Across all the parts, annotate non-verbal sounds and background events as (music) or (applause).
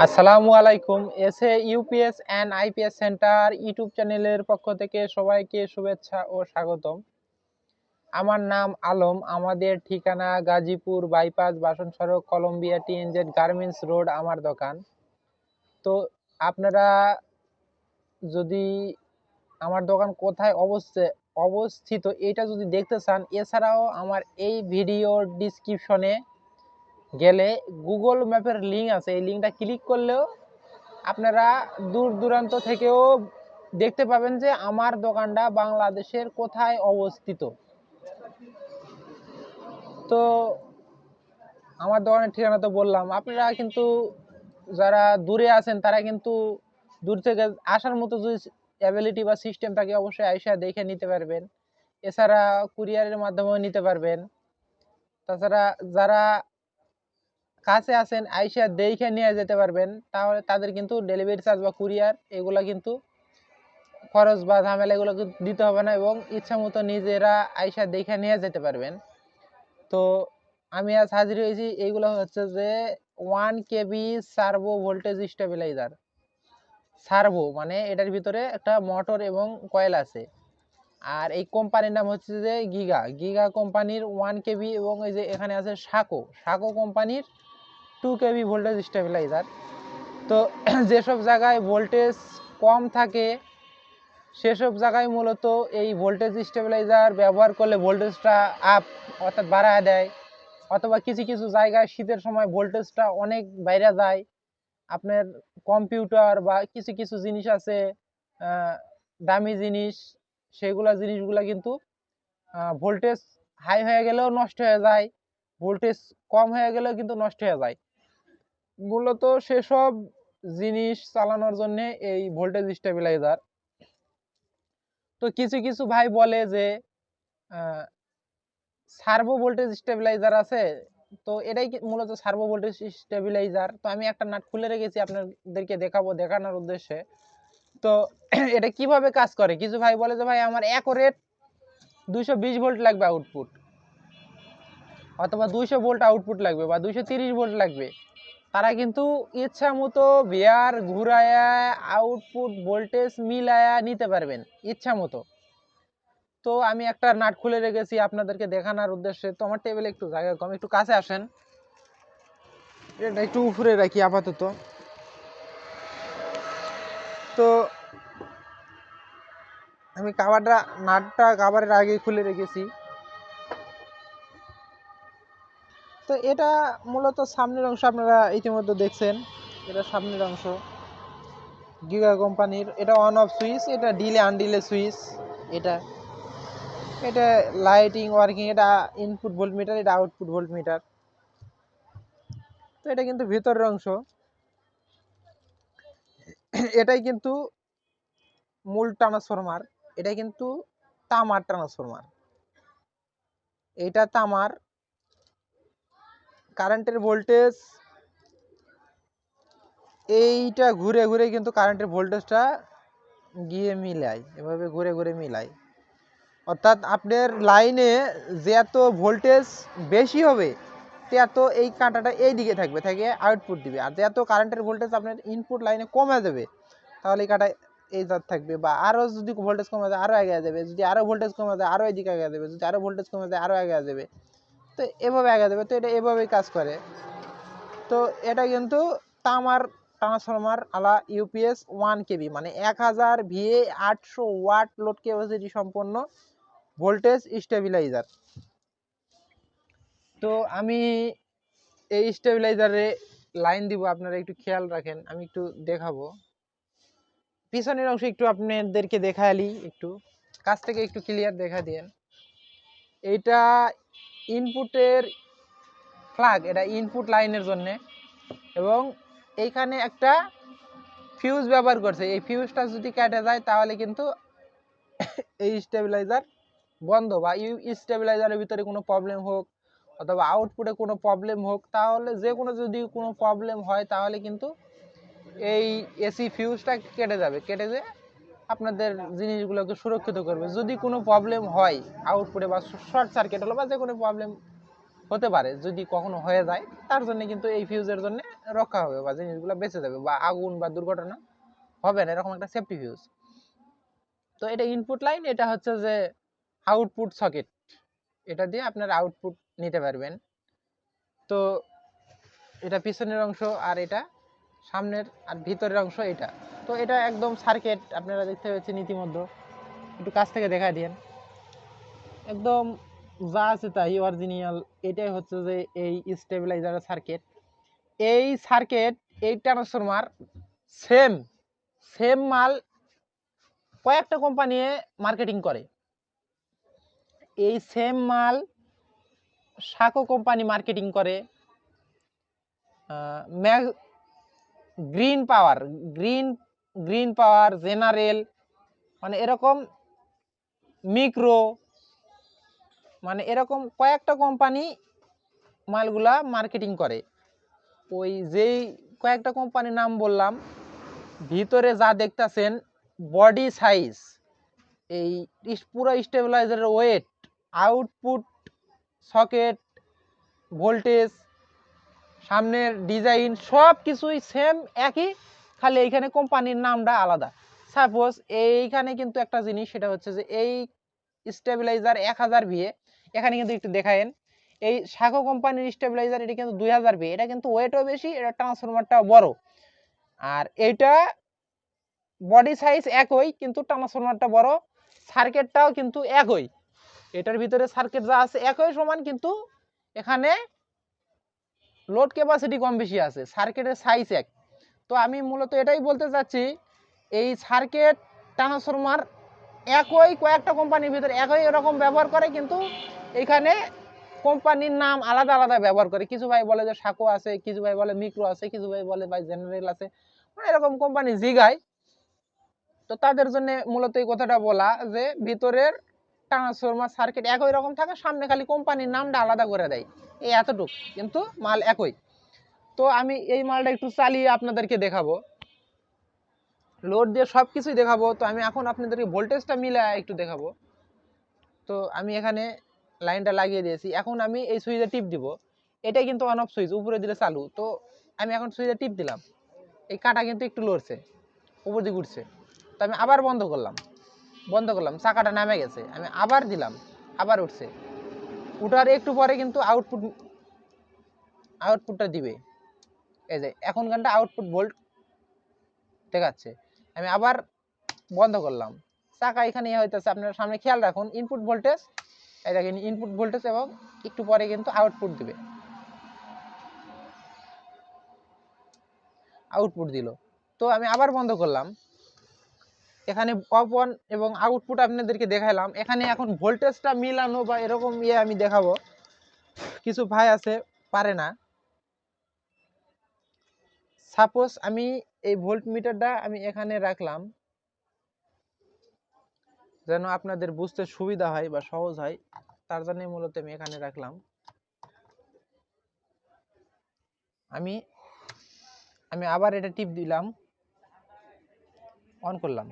আসসালামু আলাইকুম। S A UPS and IPS centre YouTube চ্যানেলের পক্ষ থেকে সবাইকে শুভেচ্ছা ও স্বাগতম। আমার নাম আলম। আমাদের ঠিকানা গাজীপুর বাইপাস বাসন সড়ক কলম্বিয়া টিএনজেড গার্মেন্টস রোড, আমার দোকান। তো আপনারা যদি আমার দোকান কোথায় অবস্থে, অবস্থিত এটা যদি দেখতে চান, এছাড়াও আমার এই ভিডিওর ডিসক্রিপশনে গেলে গুগল ম্যাপের লিঙ্ক আছে, এই লিঙ্কটা ক্লিক করলেও আপনারা দূর দূরান্ত থেকেও দেখতে পাবেন যে আমার দোকানটা বাংলাদেশের কোথায় অবস্থিত। তো আমার দোকানের ঠিকানা তো বললাম, আপনারা কিন্তু যারা দূরে আছেন তারা কিন্তু দূর থেকে আসার মতো যদি অ্যাবিলিটি বা সিস্টেম থাকে অবশ্যই আইসা দেখে নিতে পারবেন। এছাড়া কুরিয়ারের মাধ্যমেও নিতে পারবেন। তাছাড়া যারা কাছে আছেন আইসা দেখে নিয়ে যেতে পারবেন। তাহলে তাদের কিন্তু ডেলিভারি চার্জ বা কুরিয়ার এগুলো কিন্তু খরচ বা ঝামেলা এগুলো দিতে হবে না এবং ইচ্ছা মতো নিজেরা আইসা দেখে নিয়ে যেতে পারবেন। তো আমি আজ হাজির হয়েছি এইগুলো হচ্ছে যে one KB servo voltage stabiliser servo মানে এটার ভিতরে একটা মোটর এবং কয়েল আছে। আর এই কোম্পানির নাম হচ্ছে যে গিগা গিগা কোম্পানির ওয়ান কেবি এবং এই যে এখানে আছে সাকো সাকো কোম্পানির টু কেবি ভোল্টেজ স্টেবিলাইজার তো (clears throat) যেসব জায়গায় ভোল্টেজ কম থাকে, সেসব জায়গায় মূলত এই ভোল্টেজ স্টেবিলাইজার ব্যবহার করলে ভোল্টেজটা আপ অর্থাৎ বাড়ায় দেয়। অথবা কিছু কিছু জায়গায় শীতের সময় ভোল্টেজটা অনেক বাইরে যায়। আপনার কম্পিউটার বা কিছু কিছু জিনিস আছে দামি জিনিস, সেগুলা জিনিসগুলা কিন্তু ভোল্টেজ হাই হয়ে গেলেও নষ্ট হয়ে যায় ভোল্টেজ কম হয়ে গেলেও কিন্তু নষ্ট হয়ে যায়। মূলত সেসব জিনিস চালানোর জন্য এই ভোল্টেজ স্টেবিলাইজার তো কিছু কিছু ভাই বলে যে সার্ভো ভোল্টেজ স্টেবিলাইজার আছে। তো এটাই মূলত সার্ভো ভোল্টেজ স্টেবিলাইজার তো আমি একটা নাট খুলে রেখেছি আপনাদেরকে দেখাবো, দেখানোর উদ্দেশ্যে। তো (clears throat) এটা কীভাবে কাজ করে? কিছু ভাই বলে যে, ভাই, আমার অ্যাকোরেট দুইশো বিশ ভোল্ট লাগবে আউটপুট অথবা দুইশো ভোল্ট আউটপুট লাগবে বা দুইশো তিরিশ ভোল্ট লাগবে। তারা কিন্তু ইচ্ছা মতো বিয়ার ঘুরায়া আউটপুট ভোল্টেজ মিলায়া নিতে পারবেন ইচ্ছা মতো তো আমি একটা নাট খুলে রেখেছি আপনাদেরকে দেখানোর উদ্দেশ্যে। তো আমার টেবিলে একটু জায়গা কম, একটু কাছে আসেন। এটা একটু উপরে রাখি আপাতত। তো আমি কাবারটা নাটটা কাবারের আগে খুলে রেখেছি। এটা মূলত সামনের অংশ আপনারা ইতিমধ্যে দেখছেন। এটা সামনের অংশ। গিগা কোম্পানির, এটা অন অফ সুইচ এটা ডিলে আনডিলে সুইচ এটা। এটা লাইটিং ওয়ার্কিং এটা ইনপুট ভোল্ট মিটার এটা আউটপুট ভোল্ট মিটার তো এটা কিন্তু ভিতরের অংশ। এটাই কিন্তু মূল ট্রান্সফরমার এটা কিন্তু তামার ট্রান্সফরমার এটা তামার কারেন্টের ভোল্টেজ, এইটা ঘুরে ঘুরে কিন্তু কারেন্টের ভোল্টেজটা গিয়ে মিলায়, এভাবে ঘুরে ঘুরে মিলায়। অর্থাৎ আপনার লাইনে যে এত ভোল্টেজ বেশি হবে এত এই কাঁটাটা এই দিকে থাকবে, থেকে আউটপুট দিবে। আর এত কারেন্টের ভোল্টেজ আপনার ইনপুট লাইনে কমে যাবে, তাহলে এই কাঁটা এই জাত থাকবে। বা আরও যদি ভোল্টেজ কমে যায় আরও আগে যাবে। যদি আরও ভোল্টেজ কমে যায় আরও এদিকে আগে যাবে। যদি আরও ভোল্টেজ কমে যায় আরও আগে যাবে। তো এভাবে আগে যাবে তো এটা এভাবেই কাজ করে। তো এটা কিন্তু তামার ট্রান্সফরমার আলা ইউপিএস ওয়ান কেবি মানে এক হাজার ভিএ আটশো ওয়াট লোড ক্যাপাসিটি সম্পন্ন ভোল্টেজ স্টেবিলাইজার তো আমি এই স্টেবিলাইজারে লাইন দিব, আপনারা একটু খেয়াল রাখেন, আমি একটু দেখাবো। পিছনের অংশ একটু আপনাদেরকে দেখালি একটু, কাছ থেকে একটু ক্লিয়ার দেখা দিয়েন। এইটা ইনপুটের ফ্লাগ এটা ইনপুট লাইনের জন্য। এবং এইখানে একটা ফিউজ ব্যবহার করছে। এই ফিউজটা যদি কেটে যায়, তাহলে কিন্তু এই স্টেবিলাইজার বন্ধ বা ইউ স্টেবিলাইজারের ভিতরে কোনো প্রবলেম হোক, অথবা আউটপুটে কোনো প্রবলেম হোক, তাহলে যে কোনো যদি কোনো প্রবলেম হয়, তাহলে কিন্তু এই এসি ফিউজটা কেটে যাবে। কেটে যে আপনাদের জিনিসগুলোকে সুরক্ষিত করবে। যদি কোনো প্রবলেম হয় আউটপুটে বা শর্ট সার্কিট হলো বা যে কোনো প্রবলেম হতে পারে, যদি কখনো হয়ে যায়, তার জন্য কিন্তু এই ফিউজের জন্য রক্ষা হবে বা জিনিসগুলো বেঁচে যাবে বা আগুন বা দুর্ঘটনা হবে না, এরকম একটা সেফটি ফিউজ তো এটা ইনপুট লাইন এটা হচ্ছে যে আউটপুট সকেট এটা দিয়ে আপনারা আউটপুট নিতে পারবেন। তো এটা পিছনের অংশ আর এটা সামনের আর ভিতরের অংশ এটা। তো এটা একদম সার্কিট আপনারা দেখতে পাচ্ছেন ইতিমধ্যে। একটু কাছ থেকে দেখা দিন একদম যা আছে তাই অরিজিনাল এটাই হচ্ছে যে এই স্টেবিলাইজারের সার্কিট এই সার্কিট এই ট্রান্সফরমার সেম সেম মাল কয়েকটা কোম্পানি মার্কেটিং করে। এই সেম মাল সাকো কোম্পানি মার্কেটিং করে। Green power, green green power, general মানে এরকম মিক্রো মানে এরকম কয়েকটা কোম্পানি মালগুলা মার্কেটিং করে। ওই যেই কয়েকটা কোম্পানির নাম বললাম, ভিতরে যা দেখতাছেন বডি সাইজ এই পুরো স্টেবিলাইজারের ওয়েট আউটপুট সকেট ভোল্টেজ সামনের ডিজাইন সব কিছুই সেম একই, খালি এইখানে কোম্পানির নামটা আলাদা। সাপোজ এইখানে কিন্তু একটা জিনিস, সেটা হচ্ছে যে এই স্টেবিলাইজার এক হাজার ভিএ এখানে কিন্তু একটু দেখায়েন। এই সাকো কোম্পানির স্টেবিলাইজার এটা কিন্তু দুই হাজার ভিএ এটা কিন্তু ওয়েটও বেশি, এটা ট্রান্সফরমারটাও বড়। আর এইটা বডি সাইজ একই, কিন্তু ট্রান্সফরমারটা বড় সার্কিটটাও কিন্তু একই। এটার ভিতরে সার্কিট যা আছে, একই সমান কিন্তু এখানে লোড ক্যাপাসিটি কম বেশি আছে সার্কিটের সাইজ এক। তো আমি মূলত এটাই বলতে চাচ্ছি, এই সার্কিট ট্রান্সফরমার একই কয়েকটা কোম্পানির ভিতরে একই এরকম ব্যবহার করে, কিন্তু এখানে কোম্পানির নাম আলাদা আলাদা ব্যবহার করে। কিছু ভাই বলে যে সাকো আছে, কিছু ভাই বলে মিক্রো আছে, কিছু ভাই বলে ভাই জেনারেল আছে মানে এরকম কোম্পানি জিগায়। তো তাদের জন্য মূলত এই কথাটা বলা যে ভিতরের ট্রান্সফরমার, সার্কিট একই রকম থাকে, সামনে খালি কোম্পানির নামটা আলাদা করে দেয়। এই এতটুক, কিন্তু মাল একই। তো আমি এই মালটা একটু চালিয়ে আপনাদেরকে দেখাবো। লোড দিয়ে সব কিছুই দেখাবো। তো আমি এখন আপনাদেরকে ভোল্টেজটা মিলে একটু দেখাবো। তো আমি এখানে লাইনটা লাগিয়ে দিয়েছি। এখন আমি এই সুইচে টিপ দিব। এটাই কিন্তু অন অফ সুইচ, উপরে দিলে চালু। তো আমি এখন সুইচে টিপ দিলাম। এই কাটা কিন্তু একটু লড়ছে, উপর দিকে উঠছে। তো আমি আবার বন্ধ করলাম। বন্ধ করলাম, চাকাটা নামে গেছে। আমি আবার দিলাম, আবার উঠছে। উঠার একটু পরে কিন্তু আউটপুট আউটপুটটা দিবে। এই যে, এখন গানটা আউটপুট ভোল্ট দেখাচ্ছে। আমি আবার বন্ধ করলাম। চাকা এখানে হইতেছে, আপনারা সামনে খেয়াল রাখুন ইনপুট ভোল্টেজ এই দেখেন ইনপুট ভোল্টেজ এবং একটু পরে কিন্তু আউটপুট দিবে। আউটপুট দিল। তো আমি আবার বন্ধ করলাম। এখানে অফ অন এবং আউটপুট আপনাদেরকে দেখাইলাম। এখানে এখন ভোল্টেজটা মিলানো বা এরকম ইয়ে আমি দেখাবো। কিছু ভাই আছে, পারে না। সাপোজ আমি এই ভোল্ট মিটারটা আমি এখানে রাখলাম। যেন আপনাদের বুঝতে সুবিধা হয় বা সহজ হয়, তার জন্য মূলত আমি এখানে রাখলাম। আমি আমি আবার এটা টিপ দিলাম। অন করলাম।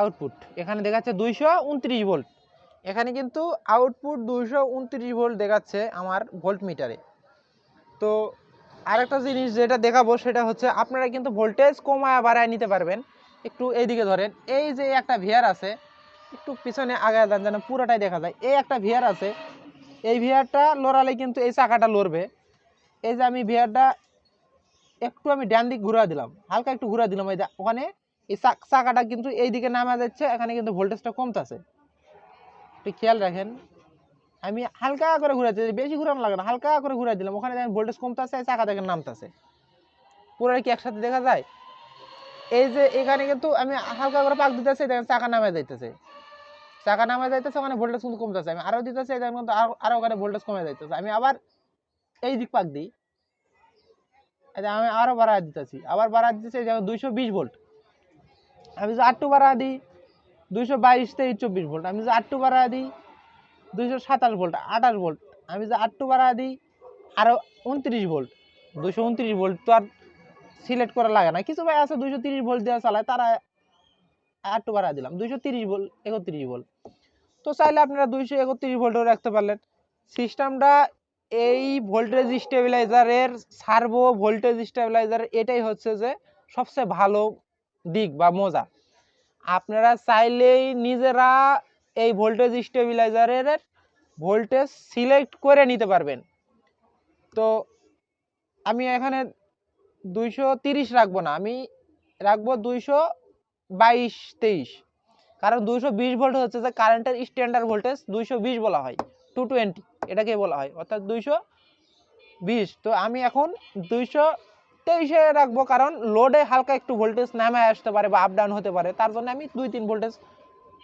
আউটপুট। এখানে দেখাচ্ছে দুইশো উনত্রিশ ভোল্ট। এখানে কিন্তু আউটপুট দুইশো উনত্রিশ ভোল্ট দেখাচ্ছে আমার ভোল্ট মিটারে তো আরেকটা জিনিস যেটা দেখাবো সেটা হচ্ছে আপনারা কিন্তু ভোল্টেজ কমায় বাড়ায় নিতে পারবেন। একটু এইদিকে ধরেন, এই যে একটা ভিয়ার আছে, একটু পিছনে আগে যান যেন পুরোটাই দেখা যায়। এই একটা ভিয়ার আছে, এই ভিয়ারটা লড়ালে কিন্তু এই চাকাটা লড়বে। এই যে আমি ভিয়ারটা একটু আমি ডান দিক ঘুরা দিলাম, হালকা একটু ঘুরা দিলাম, এই যে ওখানে এই চাক- চাকাটা কিন্তু এই দিকে নামা যাচ্ছে, এখানে কিন্তু ভোল্টেজটা কমতেছে। একটু খেয়াল রাখেন। আমি হালকা করে ঘুরাতে বেশি ঘুরানো লাগে না, হালকা করে ঘুরাই দিলাম। ওখানে দেখেন ভোল্টেজ কমতেছে চাকা দেখেন নামতেছে। পুরো কি একসাথে দেখা যায়? এই যে এখানে কিন্তু আমি হালকা করে পাক দিতেছি, দেখেন চাকা নামে যাইতেছে। চাকা নামে যাইতেছে, ওখানে ভোল্টেজ কিন্তু কমতেছে। আমি আরও দিতেছি, দেখেন কিন্তু আরও আরও ওখানে ভোল্টেজ কমে যাইতেছে। আমি আবার এই দিক পাক দিই। আমি আরও বাড়া দিতেছি। আবার বাড়া দিতেছি যেমন দুইশো বিশ ভোল্ট আমি যদি আটটু বাড়া দিই, দুইশো বাইশ তেইশ চব্বিশ ভোল্ট, আমি যদি আটটু বাড়া দিই, দুইশো সাতাশ ভোল্ট, আঠাশ ভোল্ট, আমি যদি আটটু বাড়া দিই আরও উনত্রিশ ভোল্ট দুশো উনত্রিশ ভোল্ট তো আর সিলেক্ট করা লাগে না। কিছু ভাই আছে দুইশো তিরিশ ভোল্ট দেওয়া চালায়, তারা আটটু বাড়া দিলাম, দুইশো তিরিশ ভোল্ট, একত্রিশ ভোল্ট। তো চাইলে আপনারা দুইশো একত্রিশ ভোল্টও রাখতে পারলেন। সিস্টেমটা এই ভোল্টেজ স্টেবিলাইজারের সার্ভো ভোল্টেজ স্টেবিলাইজার, এটাই হচ্ছে যে সবচেয়ে ভালো দিক বা মজা। আপনারা চাইলেই নিজেরা এই ভোল্টেজ স্টেবিলাইজারের ভোল্টেজ সিলেক্ট করে নিতে পারবেন। তো আমি এখানে দুইশো তিরিশ রাখব না, আমি রাখব দুইশো বাইশ তেইশ। কারণ দুইশো বিশ ভোল্ট হচ্ছে যে কারেন্টের স্ট্যান্ডার্ড ভোল্টেজ দুইশো বিশ বলা হয় টু টোয়েন্টি এটাকে বলা হয়, অর্থাৎ দুইশো বিশ। তো আমি এখন দুইশো তেইশে রাখব, কারণ লোডে হালকা একটু ভোল্টেজ নামে আসতে পারে বা আপ ডাউন হতে পারে, তার জন্য আমি দুই তিন ভোল্টেজ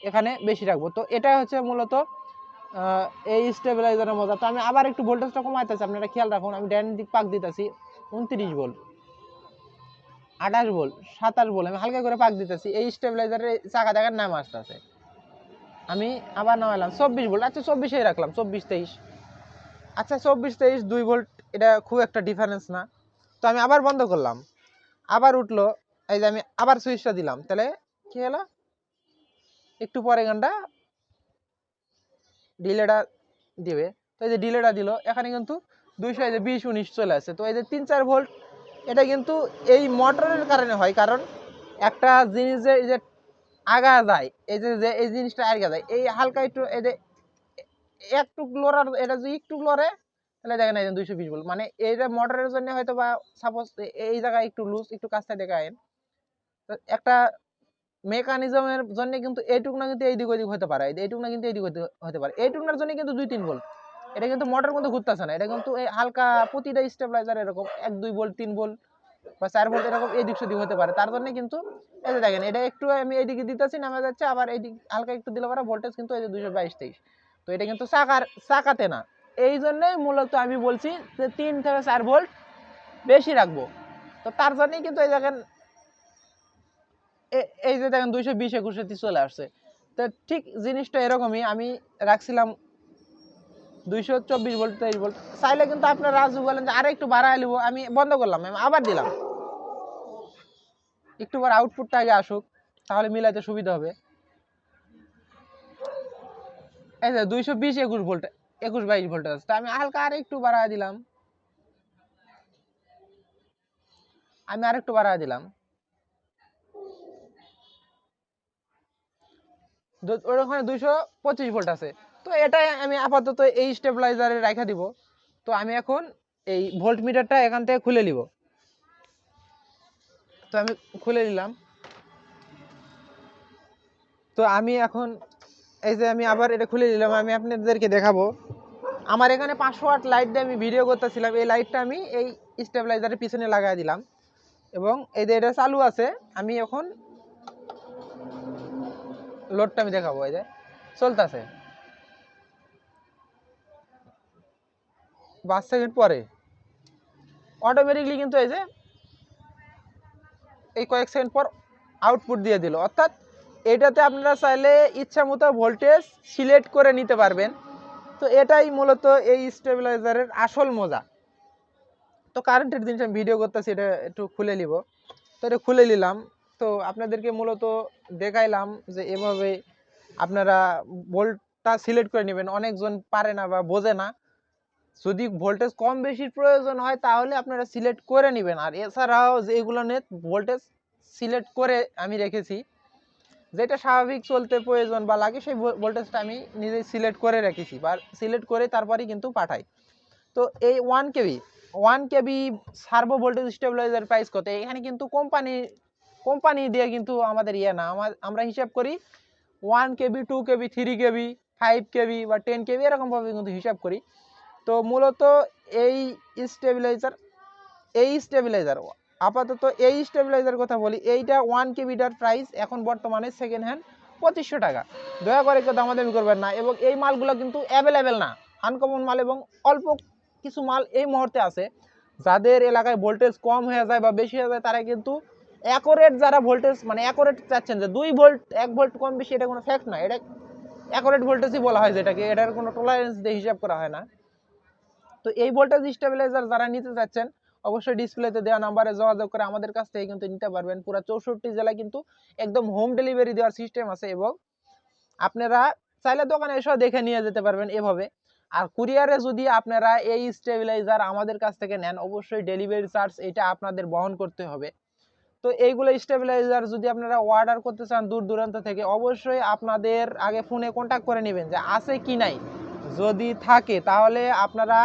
এখানে বেশি রাখব। তো এটা হচ্ছে মূলত এই স্টেবিলাইজারের মজা। তো আমি আবার একটু ভোল্টেজটা কমাইতেছি, আপনারা খেয়াল রাখুন, আমি ডান দিক পাক দিতেছি, উনত্রিশ ভোল্ট আঠাশ ভোল্ট সাতাশ ভোল্ট আমি হালকা করে পাক দিতেছি, এই স্টেবিলাইজারের চাকা দেখার নাম আসতেছে। আমি আবার নামাইলাম, চব্বিশ ভোল্ট আচ্ছা চব্বিশেই রাখলাম, চব্বিশ তেইশ। আচ্ছা চব্বিশ তেইশ, দুই ভোল্ট এটা খুব একটা ডিফারেন্স না। তো আমি আবার বন্ধ করলাম। আবার উঠল, এই যে আমি আবার সুইচটা দিলাম। তাহলে কি হলো? একটু পরে গানটা ডিলেটা দিবে। তো এই যে ডিলেটা দিল, এখানে কিন্তু দুইশো, এই যে বিশ, উনিশ চলে আসে। তো এই যে তিন চার ভোল্ট এটা কিন্তু এই মোটরের কারণে হয়। কারণ একটা জিনিস যে এই যে আগা যায়, এই যে যে এই জিনিসটা আগা যায়, এই হালকা একটু, এই যে একটু লড়ার, এটা যদি একটু লড়ে তাহলে দেখেন এই দুইশো বিশ ভোল্ট মানে এইটা মোটরের জন্য হয়তো বা সাপোজ এই জায়গায় একটু লুজ একটু কাছটা দেখায় তো একটা মেকানিজমের জন্য কিন্তু এইটুক না কিন্তু এইদিক ওইদিক হতে পারে। এইটুক না কিন্তু এইদিক হতে পারে। এইটুকনার জন্য কিন্তু দুই তিন ভোল্ট এটা কিন্তু মোটর কিন্তু ঘুরতেছে না। এটা কিন্তু হালকা প্রতিটা স্টেবিলাইজার এরকম এক, দুই ভোল্ট তিন ভোল্ট বা চার ভোল্ট এরকম এদিক সেদিক হতে পারে। তার জন্য কিন্তু এই যে দেখেন, এটা একটু আমি এইদিকে দিতেছি, নামে যাচ্ছে, আবার এইদিক হালকা একটু দিলে পরে ভোল্টেজ কিন্তু এই যে দুইশো বাইশ, তেইশ। তো এটা কিন্তু চাকার চাকাতে না। এই জন্যই মূলত আমি বলছি যে তিন থেকে চার ভোল্ট বেশি রাখব। তো তার জন্যই কিন্তু এই দেখেন এই যে দেখেন দুইশো বিশ একুশে চলে আসছে। তো ঠিক জিনিসটা এরকমই, আমি রাখছিলাম দুইশো চব্বিশ ভোল্ট, তেইশ ভোল্ট। চাইলে কিন্তু আপনার রাজু বলেন যে আরে একটু বাড়ায় নিবো, আমি বন্ধ করলাম, আমি আবার দিলাম। একটু পর আউটপুটটা আগে আসুক, তাহলে মিলাইতে সুবিধা হবে। এই যে দুইশো বিশ একুশ ভোল্ট একুশ বাইশ ভোল্ট আছে। আমি হালকা আর একটু বাড়ায় দিলাম। আমি আর একটু বাড়ায় দিলাম। ওখানে দুইশো পঁচিশ ভোল্ট আছে। তো এটাই আমি আপাতত এই স্টেবিলাইজারে রাখা দিব। তো আমি এখন এই ভোল্ট মিটারটা এখান থেকে খুলে নিব। তো আমি খুলে নিলাম। তো আমি এখন এই যে আমি আবার এটা খুলে নিলাম, আমি আপনাদেরকে দেখাবো। আমার এখানে পাঁচশো ওয়াট লাইট দিয়ে আমি ভিডিও করতেছিলাম, এই লাইটটা আমি এই স্টেবিলাইজারের পিছনে লাগাই দিলাম। এবং এই যে এটা চালু আছে, আমি এখন লোডটা আমি দেখাবো, এই যে চলতেছে। পাঁচ সেকেন্ড পরে। অটোমেটিকলি কিন্তু এই যে এই কয়েক সেকেন্ড পর আউটপুট দিয়ে দিল। অর্থাৎ এটাতে আপনারা চাইলে ইচ্ছা মতো ভোল্টেজ সিলেক্ট করে নিতে পারবেন। তো এটাই মূলত এই স্টেবিলাইজারের আসল মজা। তো কারেন্টের জিনিস আমি ভিডিও করতেছি, এটা একটু খুলে নিব। তো এটা খুলে নিলাম। তো আপনাদেরকে মূলত দেখাইলাম যে এভাবে আপনারা ভোল্টটা সিলেক্ট করে নেবেন। অনেকজন পারে না বা বোঝে না। যদি ভোল্টেজ কম বেশির প্রয়োজন হয়, তাহলে আপনারা সিলেক্ট করে নেবেন। আর এছাড়াও যে এগুলো নিয়ে ভোল্টেজ সিলেক্ট করে আমি রেখেছি। যেটা স্বাভাবিক চলতে প্রয়োজন বা লাগে সেই ভোল্টেজটা আমি নিজেই সিলেক্ট করে রেখেছি বা সিলেক্ট করে তারপরেই কিন্তু পাঠাই। তো এই one KB one KB servo voltage stabiliser price কত? এখানে কিন্তু কোম্পানি কোম্পানি দিয়ে কিন্তু আমাদের ইয়ে না। আমার আমরা হিসাব করি one KB two KB three KB five KB বা টেন কেবি এরকমভাবে কিন্তু হিসাব করি। তো মূলত এই স্টেবিলাইজার এই স্টেবিলাইজার আপাতত এই স্টেবিলাইজার কথা বলি, এইটা ওয়ান কেবিটার প্রাইস এখন বর্তমানে সেকেন্ড হ্যান্ড পঁচিশশো টাকা। দয়া করে কেউ দামাদামি করবেন না এবং এই মালগুলো কিন্তু অ্যাভেলেবেল না। আনকমন মাল এবং অল্প কিছু মাল এই মুহূর্তে আছে। যাদের এলাকায় ভোল্টেজ কম হয়ে যায় বা বেশি হয়ে যায়, তারা কিন্তু অ্যাকোরেট যারা ভোল্টেজ মানে অ্যাকোরেট চাচ্ছেন যে দুই ভোল্ট এক ভোল্ট কম বেশি, এটা কোনো ফ্যাক্ট না। এটা অ্যাকোরেট ভোল্টেজই বলা হয় যেটাকে, এটার কোনো টলারেন্স দিয়ে হিসাব করা হয় না। তো এই ভোল্টেজ স্টেবিলাইজার যারা নিতে চাচ্ছেন অবশ্যই ডিসপ্লেতে দেওয়া নাম্বারে যোগাযোগ করে আমাদের কাছ থেকে কিন্তু নিতে পারবেন। পুরো চৌষট্টি জেলায় কিন্তু একদম হোম ডেলিভারি দেওয়ার সিস্টেম আছে এবং আপনারা চাইলে দোকানে এসেও দেখে নিয়ে যেতে পারবেন এভাবে। আর কুরিয়ারে যদি আপনারা এই স্টেবিলাইজার আমাদের কাছ থেকে নেন, অবশ্যই ডেলিভারি চার্জ এটা আপনাদের বহন করতে হবে। তো এইগুলো স্টেবিলাইজার যদি আপনারা অর্ডার করতে চান দূর দূরান্ত থেকে, অবশ্যই আপনাদের আগে ফোনে কন্ট্যাক্ট করে নেবেন যে আছে কি নাই। যদি থাকে তাহলে আপনারা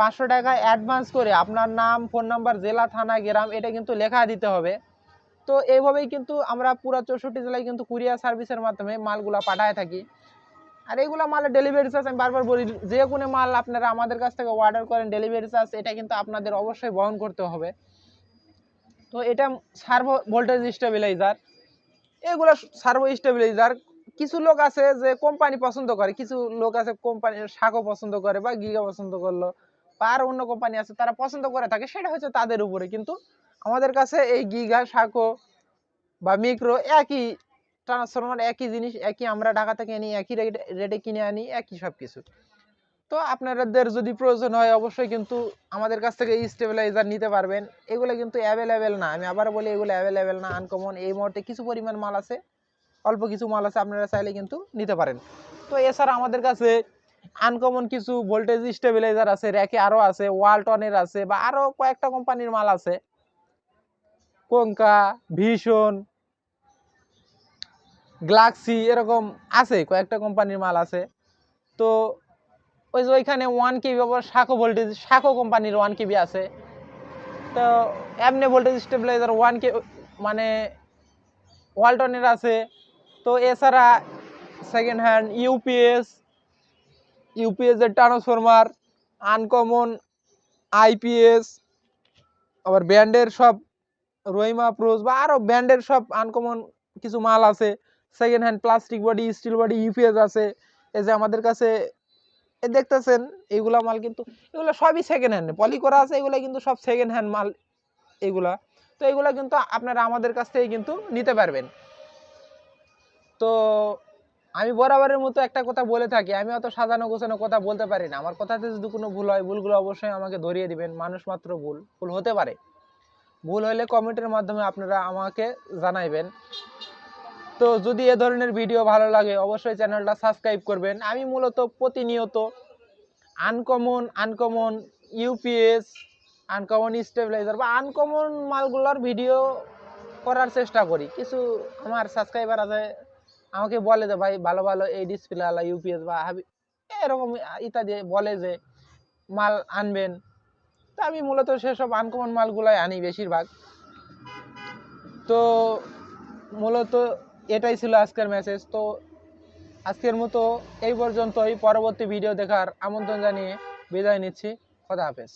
পাঁচশো টাকা অ্যাডভান্স করে আপনার নাম ফোন নাম্বার জেলা, থানা, গ্রাম, এটা কিন্তু লেখা দিতে হবে। তো এইভাবেই কিন্তু আমরা পুরো চৌষট্টি জেলায় কিন্তু কুরিয়ার সার্ভিসের মাধ্যমে মালগুলো পাঠায় থাকি। আর এইগুলো মালের ডেলিভারি চার্জ আমি বারবার বলি, যে কোনো মাল আপনারা আমাদের কাছ থেকে অর্ডার করেন ডেলিভারি চার্জ এটা কিন্তু আপনাদের অবশ্যই বহন করতে হবে। তো এটা সার্ভো ভোল্টেজ স্টেবিলাইজার এগুলো সার্ভো স্টেবিলাইজার কিছু লোক আছে যে কোম্পানি পছন্দ করে, কিছু লোক আছে কোম্পানি শাকও পছন্দ করে বা গিগা পছন্দ করল। বা আর অন্য কোম্পানি আছে তারা পছন্দ করে থাকে, সেটা হচ্ছে তাদের উপরে। কিন্তু আমাদের কাছে এই গিগা শাকো বা মিক্রো একই ট্রান্সফরমার একই জিনিস, একই আমরা ঢাকা থেকে নিই একই রেটে কিনে আনি, একই সব কিছু তো আপনাদের যদি প্রয়োজন হয়, অবশ্যই কিন্তু আমাদের কাছ থেকে স্টেবিলাইজার নিতে পারবেন। এগুলো কিন্তু অ্যাভেলেবেল না। আমি আবার বলি, এগুলো অ্যাভেলেবেল না আনকমন এই মুহূর্তে কিছু পরিমাণ মাল আছে, অল্প কিছু মাল আছে, আপনারা চাইলে কিন্তু নিতে পারেন। তো এছাড়া আমাদের কাছে আনকমন কিছু ভোল্টেজ স্টেবিলাইজার আছে র্যাকে আরও আছে ওয়ালটনের আছে বা আরও কয়েকটা কোম্পানির মাল আছে। কঙ্কা ভীষণ গ্লাক্সি এরকম আছে, কয়েকটা কোম্পানির মাল আছে। তো ওই যে ওইখানে ওয়ান কেবি আবার শাখো ভোল্টেজ শাখো কোম্পানির ওয়ান কেবি আছে। তো এমনি ভোল্টেজ স্টেবিলাইজার ওয়ান কে মানে ওয়ালটনের আছে। তো এছাড়া সেকেন্ড হ্যান্ড ইউপিএস ইউপিএস এর ট্রান্সফরমার আনকমন আইপিএস আবার ব্যান্ডের সব রহিমা প্রোজ বা আরও ব্যান্ডের সব আনকমন কিছু মাল আছে। Second hand plastic body steel body UPS আছে। এই যে আমাদের কাছে, এ দেখতেছেন এইগুলা মাল কিন্তু, এগুলো সবই সেকেন্ড হ্যান্ড পলি করা আছে, এগুলো কিন্তু সব সেকেন্ড হ্যান্ড মাল এগুলা। তো এগুলা কিন্তু আপনারা আমাদের কাছ থেকে কিন্তু নিতে পারবেন। তো আমি বরাবরের মতো একটা কথা বলে থাকি, আমি অত সাজানো গোছানো কথা বলতে পারি না। আমার কথাতে যদি কোনো ভুল হয়, ভুলগুলো অবশ্যই আমাকে ধরিয়ে দিবেন। মানুষ মাত্র ভুল ভুল হতে পারে। ভুল হলে কমেন্টের মাধ্যমে আপনারা আমাকে জানাইবেন। তো যদি এ ধরনের ভিডিও ভালো লাগে, অবশ্যই চ্যানেলটা সাবস্ক্রাইব করবেন। আমি মূলত প্রতিনিয়ত uncommon uncommon UPS uncommon stabiliser বা আনকমন মালগুলোর ভিডিও করার চেষ্টা করি। কিছু আমার সাবস্ক্রাইবার আছে আমাকে বলে যে, ভাই, ভালো ভালো, এই ডিসপ্লে আলা ইউপিএস বা হাবি এরকম ইত্যাদি বলে যে, মাল আনবেন। তা আমি মূলত সেসব আনকমন মালগুলাই আনি বেশিরভাগ। তো মূলত এটাই ছিল আজকের মেসেজ তো আজকের মতো এই পর্যন্তই। পরবর্তী ভিডিও দেখার আমন্ত্রণ জানিয়ে বিদায় নিচ্ছি। খোদা হাফেজ।